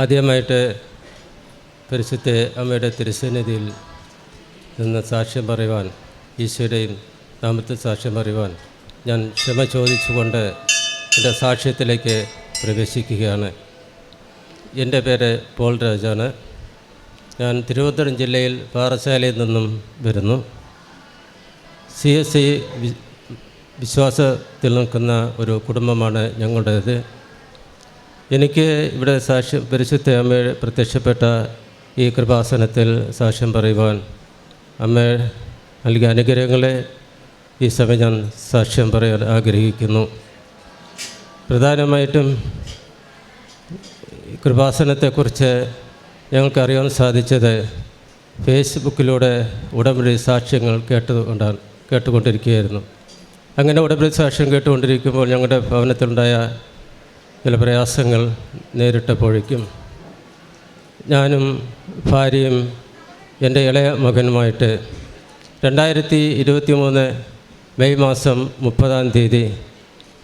ആദ്യമായിട്ട് പരിശുദ്ധ അമ്മയുടെ തിരുസന്നിധിയിൽ നിന്ന് സാക്ഷ്യം പറയുവാൻ ഈശോയുടെയും നാമത്തിൽ സാക്ഷ്യം പറയുവാൻ ഞാൻ ക്ഷമ ചോദിച്ചുകൊണ്ട് എന്റെ സാക്ഷ്യത്തിലേക്ക് പ്രവേശിക്കുകയാണ്. എന്റെ പേര് പോൾ രാജാണ്. ഞാൻ തിരുവനന്തപുരം ജില്ലയിൽ പാറശാലയിൽ നിന്നും വരുന്നു. സി എസ് സി വിശ്വാസത്തിൽ നിൽക്കുന്ന ഒരു കുടുംബമാണ് ഞങ്ങളുടേത്. എനിക്ക് ഇവിടെ സാക്ഷ്യം പരിശുദ്ധ അമ്മ പ്രത്യക്ഷപ്പെട്ട ഈ കൃപാസനത്തിൽ സാക്ഷ്യം പറയുവാൻ അമ്മ നൽകിയ അനുഗ്രഹങ്ങളെ ഈ സമയം ഞാൻ സാക്ഷ്യം പറയാൻ ആഗ്രഹിക്കുന്നു. പ്രധാനമായിട്ടും കൃപാസനത്തെക്കുറിച്ച് ഞങ്ങൾക്കറിയാൻ സാധിച്ചത് ഫേസ്ബുക്കിലൂടെ ഉടമ്പടി സാക്ഷ്യങ്ങൾ കേട്ടുകൊണ്ടാണ് കേട്ടുകൊണ്ടിരിക്കുകയായിരുന്നു. അങ്ങനെ ഉടമ്പടി സാക്ഷ്യം കേട്ടുകൊണ്ടിരിക്കുമ്പോൾ ഞങ്ങളുടെ ഭവനത്തിലുണ്ടായ ചില പ്രയാസങ്ങൾ നേരിട്ടപ്പോഴേക്കും ഞാനും ഭാര്യയും എന്റെ ഇളയ മകനുമായിട്ട് രണ്ടായിരത്തി ഇരുപത്തി മൂന്ന് മെയ് മാസം മുപ്പതാം തീയതി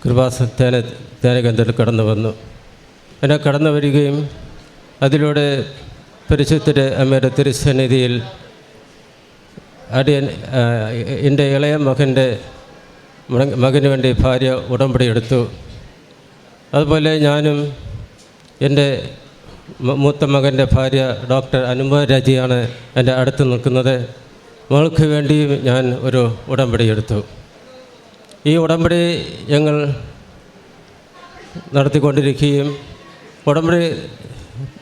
കൃപാസ ധ്യാന ധ്യാനകേന്ദ്രത്തിൽ കടന്നു വന്നു. എന്നെ കടന്നു വരികയും അതിലൂടെ പരിശുദ്ധ അമ്മയുടെ തിരുസന്നിധിയിൽ അടിയൻ എന്റെ ഇളയ മകന്റെ മക- മകന് വേണ്ടി ഭാര്യ ഉടമ്പടി എടുത്തു. അതുപോലെ ഞാനും എന്റെ മൂത്ത മകന്റെ ഭാര്യ ഡോക്ടർ അനുപ രാജിയാണ് എന്റെ അടുത്ത് നിൽക്കുന്നത്. മകൾക്ക് വേണ്ടിയും ഞാൻ ഒരു ഉടമ്പടി എടുത്തു. ഈ ഉടമ്പടി ഞങ്ങൾ നടത്തിക്കൊണ്ടിരിക്കുകയും ഉടമ്പടി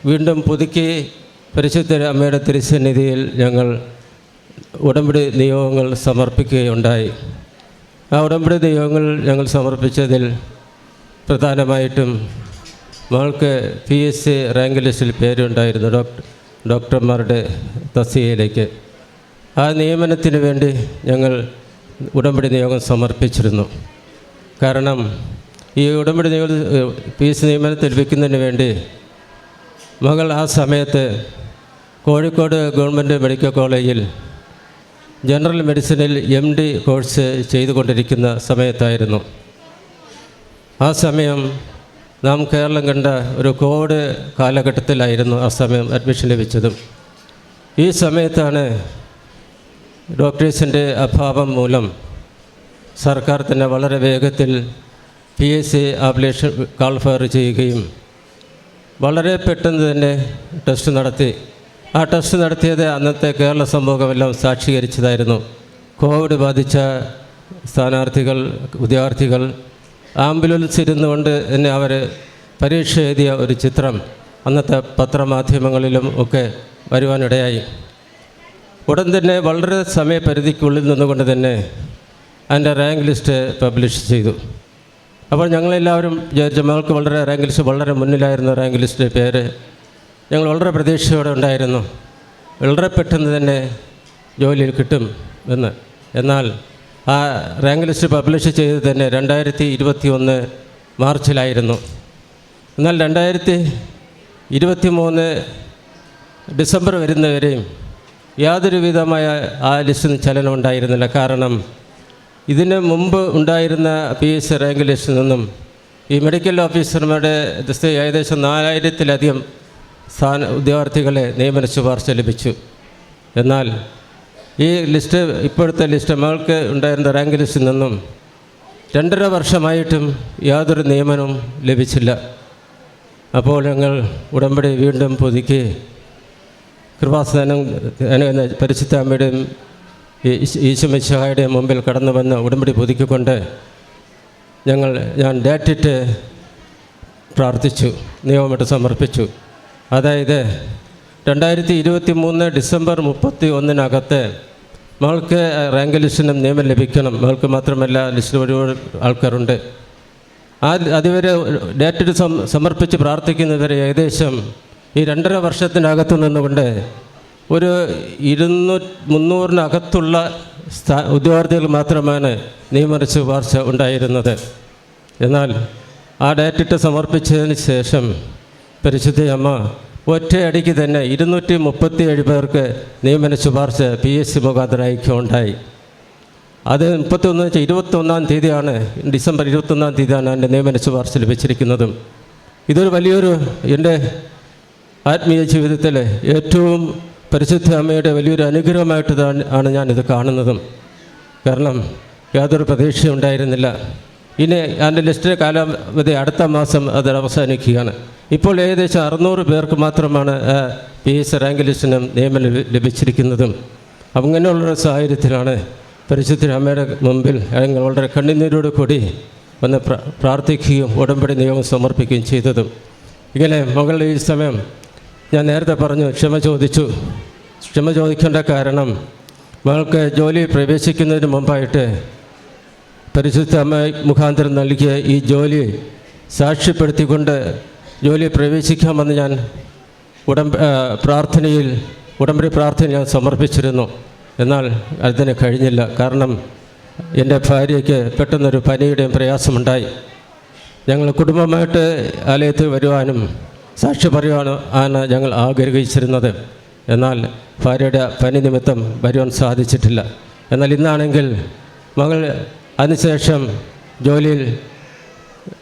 വീണ്ടും പുതുക്കി പരിശുദ്ധ അമ്മയുടെ തിരുസന്നിധിയിൽ ഞങ്ങൾ ഉടമ്പടി നിയോഗങ്ങൾ സമർപ്പിക്കുകയുണ്ടായി. ആ ഉടമ്പടി നിയോഗങ്ങൾ ഞങ്ങൾ സമർപ്പിച്ചതിൽ പ്രധാനമായിട്ടും മകൾക്ക് പി എസ് സി റാങ്ക് ലിസ്റ്റിൽ പേരുണ്ടായിരുന്നു ഡോക്ടർ ഡോക്ടർമാരുടെ തസ്തികയിലേക്ക്. ആ നിയമനത്തിന് വേണ്ടി ഞങ്ങൾ ഉടമ്പടി നിയോഗം സമർപ്പിച്ചിരുന്നു. കാരണം ഈ ഉടമ്പടി നിയോഗം പി എസ് നിയമനത്തിൽ ലഭിക്കുന്നതിന് വേണ്ടി മകൾ ആ സമയത്ത് കോഴിക്കോട് ഗവൺമെന്റ് മെഡിക്കൽ കോളേജിൽ ജനറൽ മെഡിസിനിൽ എം ഡി കോഴ്സ് ചെയ്തുകൊണ്ടിരിക്കുന്ന സമയത്തായിരുന്നു. ആ സമയം നാം കേരളം കണ്ട ഒരു കോവിഡ് കാലഘട്ടത്തിലായിരുന്നു ആ സമയം അഡ്മിഷൻ ലഭിച്ചതും. ഈ സമയത്താണ് ഡോക്ടേഴ്സിന്റെ അഭാവം മൂലം സർക്കാർ തന്നെ വളരെ വേഗത്തിൽ P S C application qualifier ചെയ്യുകയും വളരെ പെട്ടെന്ന് തന്നെ ടെസ്റ്റ് നടത്തി. ആ ടെസ്റ്റ് നടത്തിയത് അന്നത്തെ കേരള സമൂഹമെല്ലാം സാക്ഷീകരിച്ചതായിരുന്നു. കോവിഡ് ബാധിച്ച സ്ഥാനാർത്ഥികൾ വിദ്യാർത്ഥികൾ ആംബുലൻസ് ഇരുന്നുകൊണ്ട് തന്നെ അവർ പരീക്ഷ എഴുതിയ ഒരു ചിത്രം അന്നത്തെ പത്രമാധ്യമങ്ങളിലും ഒക്കെ വരുവാനിടയായി. ഉടൻ തന്നെ വളരെ സമയപരിധിക്കുള്ളിൽ നിന്നുകൊണ്ട് തന്നെ അതിന്റെ റാങ്ക് ലിസ്റ്റ് പബ്ലിഷ് ചെയ്തു. അപ്പോൾ ഞങ്ങളെല്ലാവരും വിചാരിച്ച മകൾക്ക് വളരെ റാങ്ക് ലിസ്റ്റ് വളരെ മുന്നിലായിരുന്ന റാങ്ക് ലിസ്റ്റിന്റെ പേര് ഞങ്ങൾ വളരെ പ്രതീക്ഷയോടെ ഉണ്ടായിരുന്നു. വളരെ പെട്ടെന്ന് തന്നെ ജോലിയിൽ കിട്ടും എന്ന്. എന്നാൽ ആ റാങ്ക് ലിസ്റ്റ് പബ്ലിഷ് ചെയ്തത് തന്നെ രണ്ടായിരത്തി ഇരുപത്തി ഒന്ന് മാർച്ചിലായിരുന്നു. എന്നാൽ രണ്ടായിരത്തി ഇരുപത്തി മൂന്ന് ഡിസംബർ വരുന്നവരെയും യാതൊരു വിധമായ ആ ലിസ്റ്റിന് ചലനം ഉണ്ടായിരുന്നില്ല. കാരണം ഇതിന് മുമ്പ് ഉണ്ടായിരുന്ന പി എസ് റാങ്ക് ലിസ്റ്റിൽ നിന്നും ഈ മെഡിക്കൽ ഓഫീസർമാരുടെ ഏകദേശം നാലായിരത്തിലധികം സ്ഥാന ഉദ്യോഗാർത്ഥികളെ നിയമന ശുപാർശ ലഭിച്ചു. എന്നാൽ ഈ ലിസ്റ്റ് ഇപ്പോഴത്തെ ലിസ്റ്റ് മകൾക്ക് ഉണ്ടായിരുന്ന റാങ്ക് ലിസ്റ്റിൽ നിന്നും രണ്ടര വർഷമായിട്ടും യാതൊരു നിയമനവും ലഭിച്ചില്ല. അപ്പോൾ ഞങ്ങൾ ഉടമ്പടി വീണ്ടും പുതുക്കി കൃപാസനം പരിശുദ്ധാമ്മയുടെയും ഈശുമിശഹായുടെയും മുമ്പിൽ കടന്നു വന്ന് ഉടമ്പടി പുതുക്കിക്കൊണ്ട് ഞങ്ങൾ ഞാൻ ഡേറ്റിട്ട് പ്രാർത്ഥിച്ചു നിയമമായിട്ട് സമർപ്പിച്ചു. അതായത് രണ്ടായിരത്തി ഇരുപത്തി മൂന്ന് ഡിസംബർ മുപ്പത്തി ഒന്നിനകത്ത് മകൾക്ക് റാങ്ക് ലിസ്റ്റിനും നിയമം ലഭിക്കണം. മകൾക്ക് മാത്രമല്ല ലിസ്റ്റിൽ ഒരുപാട് ആൾക്കാരുണ്ട്. ആ അതുവരെ ഡേറ്റിട്ട് സം സമർപ്പിച്ച് പ്രാർത്ഥിക്കുന്നവരെ ഏകദേശം ഈ രണ്ടര വർഷത്തിനകത്ത് നിന്നുകൊണ്ട് ഒരു ഇരുന്നൂ മുന്നൂറിനകത്തുള്ള സ്ഥാ ഉദ്യോഗാർത്ഥികൾ മാത്രമാണ് നിയമന ശുപാർശ ഉണ്ടായിരുന്നത്. എന്നാൽ ആ ഡേറ്റിട്ട് സമർപ്പിച്ചതിന് ശേഷം പരിശുദ്ധ അമ്മ ഒറ്റയടിക്ക് തന്നെ ഇരുന്നൂറ്റി മുപ്പത്തി ഏഴ് പേർക്ക് നിയമന ശുപാർശ പി എസ് സി മുഖാന്തരം അയക്കുകയുണ്ടായി അത് മുപ്പത്തൊന്ന് വെച്ചാൽ ഇരുപത്തൊന്നാം തീയതിയാണ് ഡിസംബർ ഇരുപത്തൊന്നാം തീയതിയാണ് എന്റെ നിയമന ശുപാർശ ലഭിച്ചിരിക്കുന്നതും. ഇതൊരു വലിയൊരു എന്റെ ആത്മീയ ജീവിതത്തിൽ ഏറ്റവും പരിശുദ്ധ അമ്മയുടെ വലിയൊരു അനുഗ്രഹമായിട്ട് ആണ് ഞാനിത് കാണുന്നതും. കാരണം യാതൊരു പ്രതീക്ഷയും ഉണ്ടായിരുന്നില്ല. ഇനി എന്റെ ലിസ്റ്റിലെ കാലാവധി അടുത്ത മാസം അത് അവസാനിക്കുകയാണ്. ഇപ്പോൾ ഏകദേശം അറുന്നൂറ് പേർക്ക് മാത്രമാണ് പി എസ് റാങ്ക് ലിസ്റ്റിനും നിയമനം ലഭി- ലഭിച്ചിരിക്കുന്നതും. അങ്ങനെയുള്ളൊരു സാഹചര്യത്തിലാണ് പരിശുദ്ധ അമ്മയുടെ മുമ്പിൽ ഞങ്ങൾ വളരെ കണ്ണുനീരോട് കൂടി പ്ര- പ്രാർത്ഥിക്കുകയും ഉടമ്പടി നിയമം സമർപ്പിക്കുകയും ചെയ്തതും. ഇങ്ങനെ മകൾ ഈ സമയം ഞാൻ നേരത്തെ പറഞ്ഞു ക്ഷമ ചോദിച്ചു. ക്ഷമ ചോദിക്കേണ്ട കാരണം മകൾക്ക് ജോലി പ്രവേശിക്കുന്നതിന് മുമ്പായിട്ട് പരിശുദ്ധ അമ്മ മുഖാന്തരം നൽകിയ ഈ ജോലി സാക്ഷ്യപ്പെടുത്തിക്കൊണ്ട് ജോലിയിൽ പ്രവേശിക്കാമെന്ന് ഞാൻ ഉടമ്പ പ്രാർത്ഥനയിൽ ഉടമ്പടി പ്രാർത്ഥന ഞാൻ സമർപ്പിച്ചിരുന്നു. എന്നാൽ അതിന് കഴിഞ്ഞില്ല. കാരണം എന്റെ ഭാര്യയ്ക്ക് പെട്ടെന്നൊരു പനിയുടെയും പ്രയാസമുണ്ടായി. ഞങ്ങൾ കുടുംബമായിട്ട് ആലയത്തിൽ വരുവാനും സാക്ഷി പറയുവാനും ആണ് ഞങ്ങൾ ആഗ്രഹിച്ചിരുന്നത്. എന്നാൽ ഭാര്യയുടെ പനി നിമിത്തം വരുവാൻ സാധിച്ചിട്ടില്ല. എന്നാൽ ഇന്നാണെങ്കിൽ മകൾ അതിനുശേഷം ജോലിയിൽ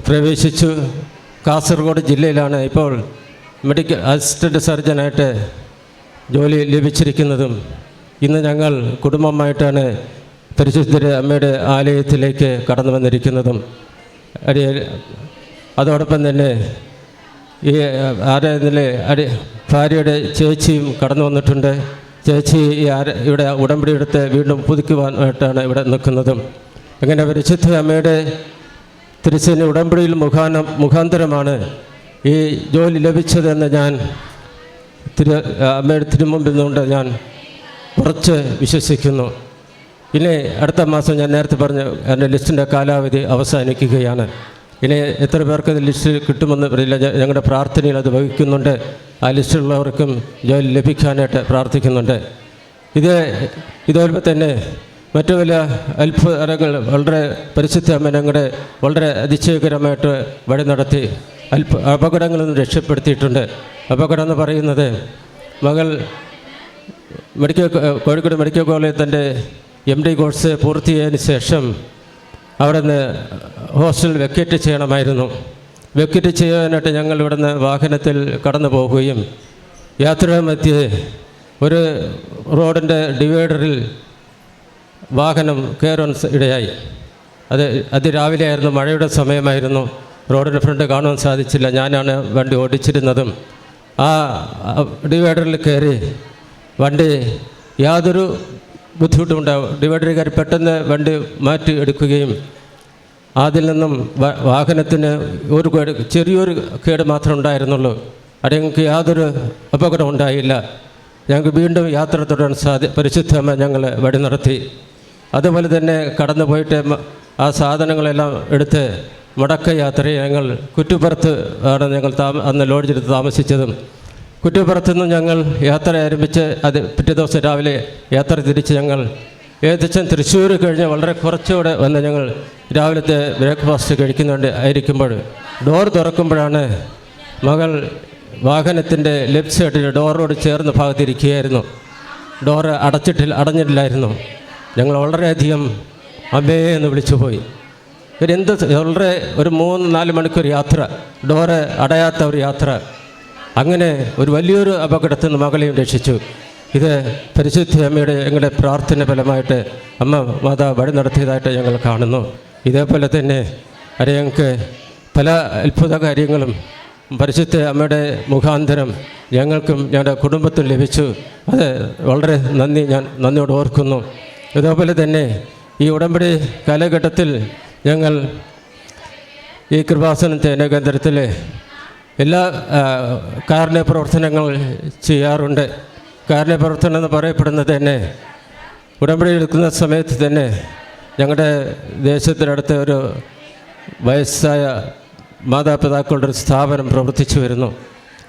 പ്രവേശിച്ചു. കാസർഗോഡ് ജില്ലയിലാണ് ഇപ്പോൾ മെഡിക്കൽ അസിസ്റ്റന്റ് സർജനായിട്ട് ജോലി ലഭിച്ചിരിക്കുന്നതും. ഇന്ന് ഞങ്ങൾ കുടുംബമായിട്ടാണ് പരിശുദ്ധ അമ്മയുടെ ആലയത്തിലേക്ക് കടന്നു വന്നിരിക്കുന്നതും. അടി അതോടൊപ്പം തന്നെ ഈ ആരാധനയിലെ അടി ഭാര്യയുടെ ചേച്ചിയും കടന്നു വന്നിട്ടുണ്ട്. ചേച്ചി ഈ ആര ഇവിടെ ഉടമ്പടിയെടുത്ത് വീണ്ടും പുതുക്കുവാനായിട്ടാണ് ഇവിടെ നിൽക്കുന്നതും. അങ്ങനെ പരിശുദ്ധ അമ്മയുടെ തിരുസേന ഉടമ്പടിയിൽ മുഖാനം മുഖാന്തരമാണ് ഈ ജോലി ലഭിച്ചതെന്ന് ഞാൻ തിരു അമ്മയുടെ തിരുമുമ്പിൽ നിന്നുകൊണ്ട് ഞാൻ ഉറച്ച് വിശ്വസിക്കുന്നു. ഇനി അടുത്ത മാസം ഞാൻ നേരത്തെ പറഞ്ഞ എന്റെ ലിസ്റ്റിന്റെ കാലാവധി അവസാനിക്കുകയാണ്. ഇനി എത്ര പേർക്ക് അത് ലിസ്റ്റ് കിട്ടുമെന്ന് പറയില്ല ഞങ്ങളുടെ പ്രാർത്ഥനയിൽ അത് വഹിക്കുന്നുണ്ട്. ആ ലിസ്റ്റിലുള്ളവർക്കും ജോലി ലഭിക്കാനായിട്ട് പ്രാർത്ഥിക്കുന്നുണ്ട്. ഇത് ഇതുപോലെ തന്നെ മറ്റു പല അത്ഭുതങ്ങൾ വളരെ പരിശുദ്ധ ഞങ്ങളുടെ വളരെ അതിശയകരമായിട്ട് വഴി നടത്തി അത്ഭുത അപകടങ്ങളിൽ നിന്ന് രക്ഷപ്പെടുത്തിയിട്ടുണ്ട്. അപകടം എന്ന് പറയുന്നത് മകൾ മെഡിക്കൽ കോഴിക്കോട് മെഡിക്കൽ കോളേജിൽ തന്റെ എം ഡി കോഴ്സ് പൂർത്തിയായതിനു ശേഷം അവിടെ നിന്ന് ഹോസ്റ്റൽ വെക്കേറ്റ് ചെയ്യണമായിരുന്നു. വെക്കേറ്റ് ചെയ്യാനായിട്ട് ഞങ്ങൾ ഇവിടുന്ന് വാഹനത്തിൽ കടന്നു പോവുകയും യാത്രാ മധ്യേ ഒരു റോഡിന്റെ ഡിവൈഡറിൽ വാഹനം കയറാൻ ഇടയായി. അത് അതിരാവിലെയായിരുന്നു മഴയുടെ സമയമായിരുന്നു. റോഡിന് ഫ്രണ്ട് കാണുവാൻ സാധിച്ചില്ല. ഞാനാണ് വണ്ടി ഓടിച്ചിരുന്നതും. ആ ഡിവൈഡറിൽ കയറി. വണ്ടി യാതൊരു ബുദ്ധിമുട്ടും ഉണ്ടാവും ഡിവൈഡറിൽ കയറി പെട്ടെന്ന് വണ്ടി മാറ്റി എടുക്കുകയും അതിൽ നിന്നും വാഹനത്തിന് ഒരു കേട് ചെറിയൊരു കേട് മാത്രമേ ഉണ്ടായിരുന്നുള്ളൂ. അവിടെ ഞങ്ങൾക്ക് യാതൊരു അപകടം ഉണ്ടായില്ല. ഞങ്ങൾക്ക് വീണ്ടും യാത്ര തുടരാൻ സാധി പരിശുദ്ധമായി ഞങ്ങൾ വഴി നടത്തി. അതുപോലെ തന്നെ കടന്നു പോയിട്ട് ആ സാധനങ്ങളെല്ലാം എടുത്ത് മടക്ക യാത്രയെ ഞങ്ങൾ കുറ്റുപുറത്ത് ആണ് ഞങ്ങൾ താമ അന്ന് ലോഡ്ജെടുത്ത് താമസിച്ചതും. കുറ്റുപുറത്തു നിന്ന് ഞങ്ങൾ യാത്ര ആരംഭിച്ച് അത് പിറ്റേ ദിവസം രാവിലെ യാത്ര തിരിച്ച് ഞങ്ങൾ ഏകദേശം തൃശ്ശൂർ കഴിഞ്ഞ് വളരെ കുറച്ചുകൂടെ വന്ന് ഞങ്ങൾ രാവിലത്തെ ബ്രേക്ക്ഫാസ്റ്റ് കഴിക്കുന്നുണ്ട് ആയിരിക്കുമ്പോൾ. ഡോർ തുറക്കുമ്പോഴാണ് മകൾ വാഹനത്തിന്റെ ലെഫ്റ്റ് സൈഡിൽ ഡോറോട് ചേർന്ന് ഭാഗത്തിരിക്കുകയായിരുന്നു. ഡോറ് അടച്ചിട്ടില്ല അടഞ്ഞിട്ടില്ലായിരുന്നു. ഞങ്ങൾ വളരെയധികം അമ്മേ എന്ന് വിളിച്ചു പോയി. എന്ത് വളരെ ഒരു മൂന്ന് നാല് മണിക്കൂർ യാത്ര ഡോറ് അടയാത്ത ഒരു യാത്ര. അങ്ങനെ ഒരു വലിയൊരു അപകടത്തിൽ നിന്ന് മകളെയും രക്ഷിച്ചു. ഇത് പരിശുദ്ധ അമ്മയുടെ ഞങ്ങളുടെ പ്രാർത്ഥന ഫലമായിട്ട് അമ്മ മാതാ വഴി നടത്തിയതായിട്ട് ഞങ്ങൾ കാണുന്നു. ഇതേപോലെ തന്നെ അത് ഞങ്ങൾക്ക് പല അത്ഭുത കാര്യങ്ങളും പരിശുദ്ധ അമ്മയുടെ മുഖാന്തരം ഞങ്ങൾക്കും ഞങ്ങളുടെ കുടുംബത്തിനും ലഭിച്ചു. അത് വളരെ നന്ദി ഞാൻ നന്ദിയോട് ഓർക്കുന്നു. ഇതേപോലെ തന്നെ ഈ ഉടമ്പടി കാലഘട്ടത്തിൽ ഞങ്ങൾ ഈ കൃപാസനത്തെ കേന്ദ്രത്തിൽ എല്ലാ കാരണ കാരുണ്യ പ്രവർത്തനങ്ങൾ ചെയ്യാറുണ്ട്. കാരുണ്യ പ്രവർത്തനം എന്ന് പറയപ്പെടുന്നത് തന്നെ ഉടമ്പടി എടുക്കുന്ന സമയത്ത് തന്നെ ഞങ്ങളുടെ ദേശത്തിനടുത്ത് ഒരു വയസ്സായ മാതാപിതാക്കളുടെ ഒരു സ്ഥാപനം പ്രവർത്തിച്ചു വരുന്നു.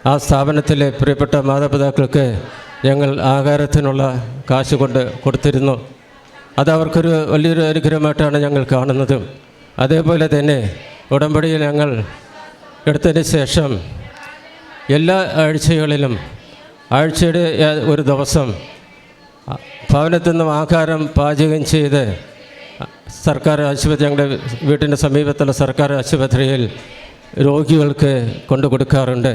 ആ സ്ഥാപനത്തിലെ പ്രിയപ്പെട്ട മാതാപിതാക്കൾക്ക് ഞങ്ങൾ ആഹാരത്തിനുള്ള കാശ് കൊണ്ട് കൊടുത്തിരുന്നു. അത് അവർക്കൊരു വലിയൊരു അനുഗ്രഹമായിട്ടാണ് ഞങ്ങൾ കാണുന്നത്. അതേപോലെ തന്നെ ഉടമ്പടിയിൽ ഞങ്ങൾ എടുത്തതിന് ശേഷം എല്ലാ ആഴ്ചകളിലും ആഴ്ചയുടെ ഒരു ദിവസം ഭവനത്തിൽ നിന്നും ആഹാരം പാചകം ചെയ്ത് സർക്കാർ ആശുപത്രി ഞങ്ങളുടെ വീട്ടിന്റെ സമീപത്തുള്ള സർക്കാർ ആശുപത്രിയിൽ രോഗികൾക്ക് കൊണ്ടു കൊടുക്കാറുണ്ട്.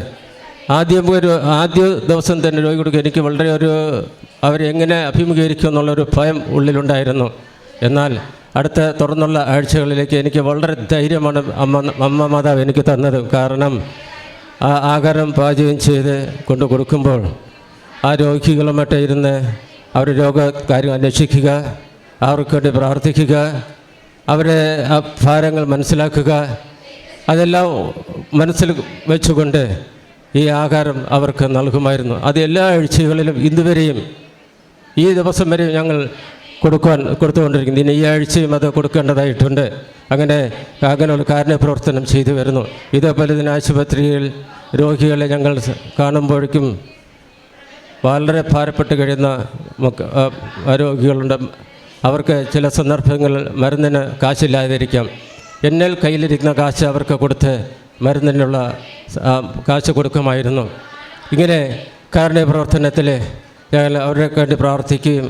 ആദ്യം ഒരു ആദ്യ ദിവസം തന്നെ രോഗി കൊടുക്കുക എനിക്ക് വളരെ ഒരു അവരെങ്ങനെ അഭിമുഖീകരിക്കും എന്നുള്ളൊരു ഭയം ഉള്ളിലുണ്ടായിരുന്നു. എന്നാൽ അടുത്ത തുറന്നുള്ള ആഴ്ചകളിലേക്ക് എനിക്ക് വളരെ ധൈര്യമാണ് അമ്മ അമ്മ മാതാവ് എനിക്ക് തന്നത്. കാരണം ആ ആഹാരം പാചകം ചെയ്ത് കൊണ്ടു കൊടുക്കുമ്പോൾ ആ രോഗികളുമായിട്ട് ഇരുന്ന് അവർ രോഗകാര്യം അന്വേഷിക്കുക അവർക്ക് വേണ്ടി പ്രാർത്ഥിക്കുക അവരെ ആ ഭാരങ്ങൾ മനസ്സിലാക്കുക അതെല്ലാം മനസ്സിൽ വെച്ചുകൊണ്ട് ഈ ആഹാരം അവർക്ക് നൽകുമായിരുന്നു. അത് എല്ലാ ആഴ്ചകളിലും ഇന്നുവരെയും ഈ ദിവസം വരെ ഞങ്ങൾ കൊടുക്കുവാൻ കൊടുത്തുകൊണ്ടിരിക്കുന്നു. ഇനി ഈ ആഴ്ചയും അത് കൊടുക്കേണ്ടതായിട്ടുണ്ട്. അങ്ങനെ അങ്ങനെയുള്ള കാരുണ്യ പ്രവർത്തനം ചെയ്തു വരുന്നു. ഇതേപോലെ തന്നെ ആശുപത്രിയിൽ രോഗികളെ ഞങ്ങൾ കാണുമ്പോഴേക്കും വളരെ ഭാരപ്പെട്ട് കഴിയുന്ന രോഗികളുണ്ട്. അവർക്ക് ചില സന്ദർഭങ്ങളിൽ മരുന്നിന് കാശില്ലാതിരിക്കാം. എന്നൽ കയ്യിലിരിക്കുന്ന കാശ് അവർക്ക് കൊടുത്ത് മരുന്നിനുള്ള കാശ് കൊടുക്കുമായിരുന്നു. ഇങ്ങനെ കാരുണ്യ പ്രവർത്തനത്തിൽ ഞങ്ങൾ അവരെ വേണ്ടി പ്രാർത്ഥിക്കുകയും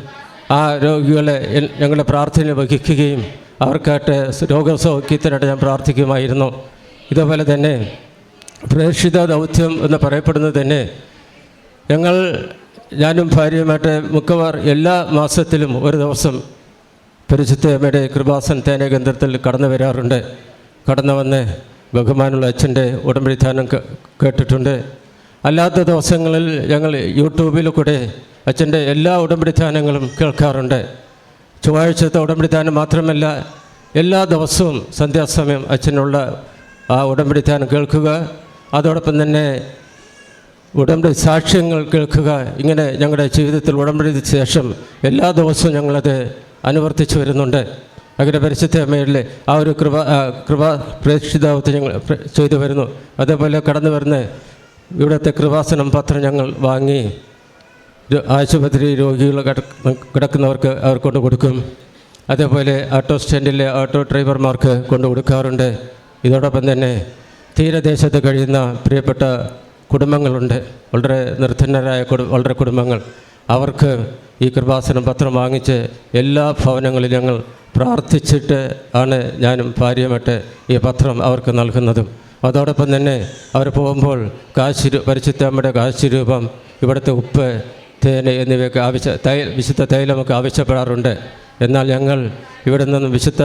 ആ രോഗികളെ ഞങ്ങളുടെ പ്രാർത്ഥന വഹിക്കുകയും അവർക്കായിട്ട് രോഗസൗഖ്യത്തിനായിട്ട് ഞാൻ പ്രാർത്ഥിക്കുമായിരുന്നു. ഇതുപോലെ തന്നെ പ്രേക്ഷിത ദൗത്യം എന്ന് പറയപ്പെടുന്നത് തന്നെ ഞങ്ങൾ ഞാനും ഭാര്യയുമായിട്ട് മിക്കവാർ എല്ലാ മാസത്തിലും ഒരു ദിവസം പരിശുദ്ധയമ്മയുടെ കൃപാസൻ തേനകേന്ദ്രത്തിൽ കടന്നു വരാറുണ്ട്. കടന്നു വന്ന് ബഹുമാനുള്ള അച്ഛന്റെ ഉടമ്പടിധാനം കേട്ടിട്ടുണ്ട്. അല്ലാത്ത ദിവസങ്ങളിൽ ഞങ്ങൾ യൂട്യൂബിൽ കൂടെ അച്ഛന്റെ എല്ലാ ഉടമ്പടിധാനങ്ങളും കേൾക്കാറുണ്ട്. ചൊവ്വാഴ്ചത്തെ ഉടമ്പടിധാനം മാത്രമല്ല എല്ലാ ദിവസവും സന്ധ്യാസമയം അച്ഛനുള്ള ആ ഉടമ്പടിധാനം കേൾക്കുക. അതോടൊപ്പം തന്നെ ഉടമ്പടി സാക്ഷ്യങ്ങൾ കേൾക്കുക. ഇങ്ങനെ ഞങ്ങളുടെ ജീവിതത്തിൽ ഉടമ്പടി ശേഷം എല്ലാ ദിവസവും ഞങ്ങളത് അനുവർത്തിച്ചു വരുന്നുണ്ട്. അങ്ങനെ പരിശുദ്ധ അമ്മയിലെ ആ ഒരു കൃപ കൃപ പ്രേക്ഷിതാവത്ത് ഞങ്ങൾ ചെയ്തു വരുന്നു. അതേപോലെ കടന്നു വരുന്ന ഇവിടുത്തെ കൃപാസനം പത്രം ഞങ്ങൾ വാങ്ങി ആശുപത്രി രോഗികൾ കിടക്കുന്നവർക്ക് അവർ കൊണ്ടു കൊടുക്കും. അതേപോലെ ഓട്ടോ സ്റ്റാൻഡിലെ ഓട്ടോ ഡ്രൈവർമാർക്ക് കൊണ്ടു കൊടുക്കാറുണ്ട്. ഇതോടൊപ്പം തന്നെ തീരദേശത്ത് കഴിയുന്ന പ്രിയപ്പെട്ട കുടുംബങ്ങളുണ്ട്. വളരെ നിർധനരായ വളരെ കുടുംബങ്ങൾ. അവർക്ക് ഈ കൃപാസനം പത്രം വാങ്ങിച്ച് എല്ലാ ഭവനങ്ങളിലും ഞങ്ങൾ പ്രാർത്ഥിച്ചിട്ട് ആണ് ഞാനും ഭാര്യയുമായിട്ട് ഈ പത്രം അവർക്ക് നൽകുന്നതും. അതോടൊപ്പം തന്നെ അവർ പോകുമ്പോൾ കാശി പരിശുദ്ധമ്മയുടെ കാശി രൂപം ഇവിടുത്തെ ഉപ്പ് തേന് എന്നിവയൊക്കെ ആവശ്യ തൈ വിശുദ്ധ തൈലമൊക്കെ ആവശ്യപ്പെടാറുണ്ട്. എന്നാൽ ഞങ്ങൾ ഇവിടെ നിന്ന് വിശുദ്ധ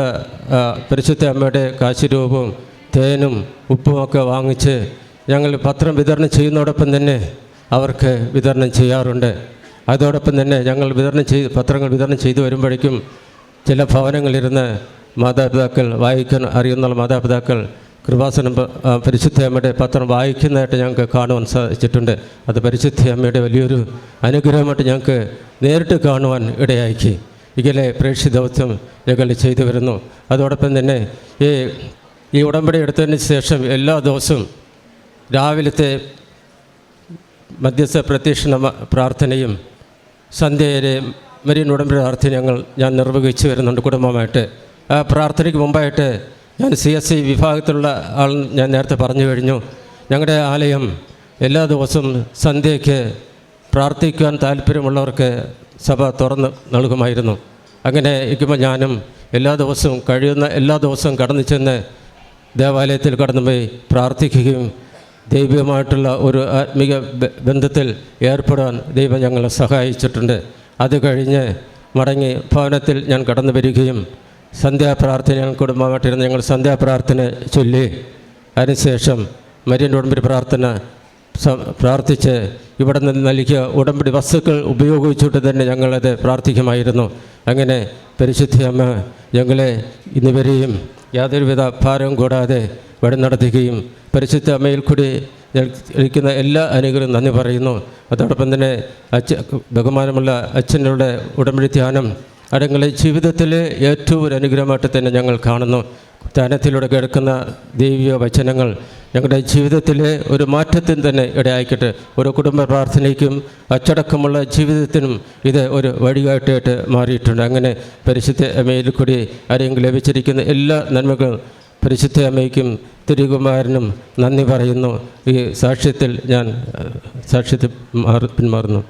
പരിശുദ്ധ അമ്മയുടെ കാശിരൂപവും തേനും ഉപ്പുമൊക്കെ വാങ്ങിച്ച് ഞങ്ങൾ പത്രം വിതരണം ചെയ്യുന്നതോടൊപ്പം തന്നെ അവർക്ക് വിതരണം ചെയ്യാറുണ്ട്. അതോടൊപ്പം തന്നെ ഞങ്ങൾ വിതരണം ചെയ്ത് പത്രങ്ങൾ വിതരണം ചെയ്തു വരുമ്പോഴേക്കും ചില ഭവനങ്ങളിരുന്ന് മാതാപിതാക്കൾ വായിക്കാൻ അറിയുന്ന മാതാപിതാക്കൾ കൃപാസനം പരിശുദ്ധ അമ്മയുടെ പത്രം വായിക്കുന്നതായിട്ട് ഞങ്ങൾക്ക് കാണുവാൻ സാധിച്ചിട്ടുണ്ട്. അത് പരിശുദ്ധ അമ്മയുടെ വലിയൊരു അനുഗ്രഹമായിട്ട് ഞങ്ങൾക്ക് നേരിട്ട് കാണുവാൻ ഇടയാക്കി. ഇങ്ങനെ പ്രേക്ഷി ദൗത്യം ഞങ്ങൾ ചെയ്തു വരുന്നു. അതോടൊപ്പം തന്നെ ഈ ഈ ഉടമ്പടി എടുത്തതിന് ശേഷം എല്ലാ ദിവസവും രാവിലത്തെ മധ്യസ്ഥ പ്രത്യക്ഷണ പ്രാർത്ഥനയും സന്ധ്യയിലെ മരിയൻ ഉടമ്പടി പ്രാർത്ഥന ഞങ്ങൾ ഞാൻ നിർവഹിച്ചു വരുന്നുണ്ട് കുടുംബമായിട്ട്. ആ പ്രാർത്ഥനയ്ക്ക് മുമ്പായിട്ട് ഞാൻ സി എസ് സി വിഭാഗത്തിലുള്ള ആൾ ഞാൻ നേരത്തെ പറഞ്ഞു കഴിഞ്ഞു. ഞങ്ങളുടെ ആലയം എല്ലാ ദിവസവും സന്ധ്യയ്ക്ക് പ്രാർത്ഥിക്കാൻ താല്പര്യമുള്ളവർക്ക് സഭ തുറന്ന് നൽകുമായിരുന്നു. അങ്ങനെ ഇരിക്കുമ്പോൾ ഞാനും എല്ലാ ദിവസവും കഴിയുന്ന എല്ലാ ദിവസവും കടന്നു ചെന്ന് ദേവാലയത്തിൽ കടന്നുപോയി പ്രാർത്ഥിക്കുകയും ദൈവികമായിട്ടുള്ള ഒരു ആത്മീക ബന്ധത്തിൽ ഏർപ്പെടാൻ ദൈവം ഞങ്ങളെ സഹായിച്ചിട്ടുണ്ട്. അത് കഴിഞ്ഞ് മടങ്ങി ഭവനത്തിൽ ഞാൻ കടന്നു വരികയും സന്ധ്യാപ്രാർത്ഥന ഞങ്ങൾ കുടുംബമായിട്ടിരുന്ന്. ഞങ്ങൾ സന്ധ്യാപ്രാർത്ഥന ചൊല്ലി. അതിനുശേഷം മരിയന്റെ ഉടമ്പടി പ്രാർത്ഥന പ്രാർത്ഥിച്ച് ഇവിടെ നിന്ന് നൽകിയ ഉടമ്പടി വസ്തുക്കൾ ഉപയോഗിച്ചിട്ട് തന്നെ ഞങ്ങളത് പ്രാർത്ഥിക്കുമായിരുന്നു. അങ്ങനെ പരിശുദ്ധി അമ്മ ഞങ്ങളെ ഇന്നുവരെയും യാതൊരുവിധ ഭാരവും കൂടാതെ വഴി നടത്തുകയും പരിശുദ്ധ അമ്മയിൽ കൂടി ലഭിക്കുന്ന എല്ലാ അനുഗ്രഹം നന്ദി പറയുന്നു. അതോടൊപ്പം തന്നെ അച്ഛ ബഹുമാനമുള്ള അച്ഛനുള്ള ഉടമ്പടി ധ്യാനം അടങ്ങളെ ജീവിതത്തിലെ ഏറ്റവും ഒരു അനുഗ്രഹമായിട്ട് തന്നെ ഞങ്ങൾ കാണുന്നു. ധ്യാനത്തിലൂടെ കേൾക്കുന്ന ദൈവിക വചനങ്ങൾ ഞങ്ങളുടെ ജീവിതത്തിലെ ഒരു മാറ്റത്തിന് തന്നെ ഇടയാക്കിയിട്ട് ഒരു കുടുംബ പ്രാർത്ഥനയ്ക്കും അച്ചടക്കമുള്ള ജീവിതത്തിനും ഇത് ഒരു വഴികാട്ടിയായിട്ട് മാറിയിട്ടുണ്ട്. അങ്ങനെ പരിശുദ്ധ അമ്മയിൽ കൂടി ആരെങ്കിലും ലഭിച്ചിരിക്കുന്ന എല്ലാ നന്മകളും പരിശുദ്ധ അമ്മയ്ക്കും തിരുകുമാരനും നന്ദി പറയുന്നു. ഈ സാക്ഷ്യത്തിൽ ഞാൻ സാക്ഷ്യത്തിൽ മാറി പിന്മാറുന്നു.